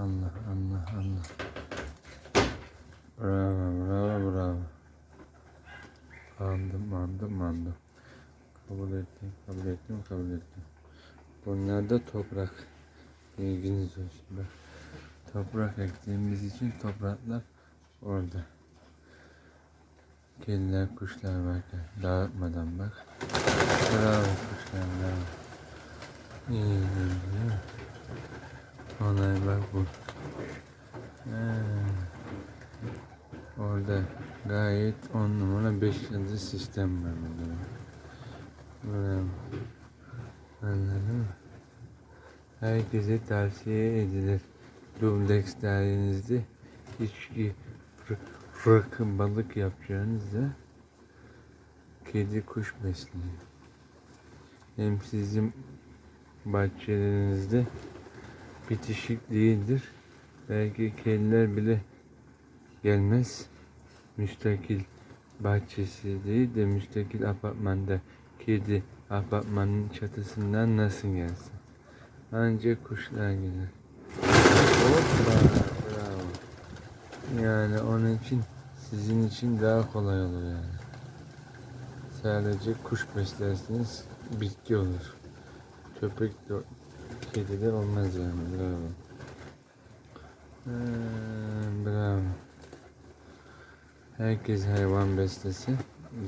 Allah Allah Allah. Bravo bravo bravo. Aldım aldım aldım. Kabul ettim kabul ettim kabul ettim. Bunlar da toprak. Bilginiz olsun. Bak. Toprak ektiğimiz için topraklar orada. Kediler kuşlar varken dağıtmadan bak. Bravo kuşlar bravo. İyi değil mi? Onay bak bu. Ha. Orada gayet on numara 5 yıldız sistem var burada. Bravo. Anladın mı? Herkese tavsiye edilir. Dubleks dairenizde içki rakı balık yapacağınızda kedi kuş besleyin. Hem sizin bahçelerinizde bitişik değildir. Belki kediler bile gelmez. Müstakil bahçesi değil de müstakil apartmanda kedi apartmanın çatısından nasıl gelsin? Ancak kuşlar gelir. Hoppa, bravo. Yani onun için sizin için daha kolay olur yani. Sadece kuş beslerseniz bitki olur. Köpek de kediler olmaz yani. Bravo. Ha, bravo. Herkes hayvan beslese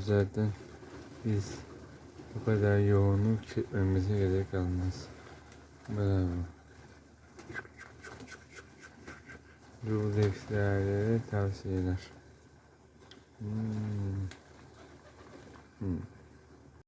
zaten biz bu kadar yoğunluk çekmemize gerek kalmaz. Bravo. Dublekslere tavsiyeler. Hmm. Hmm.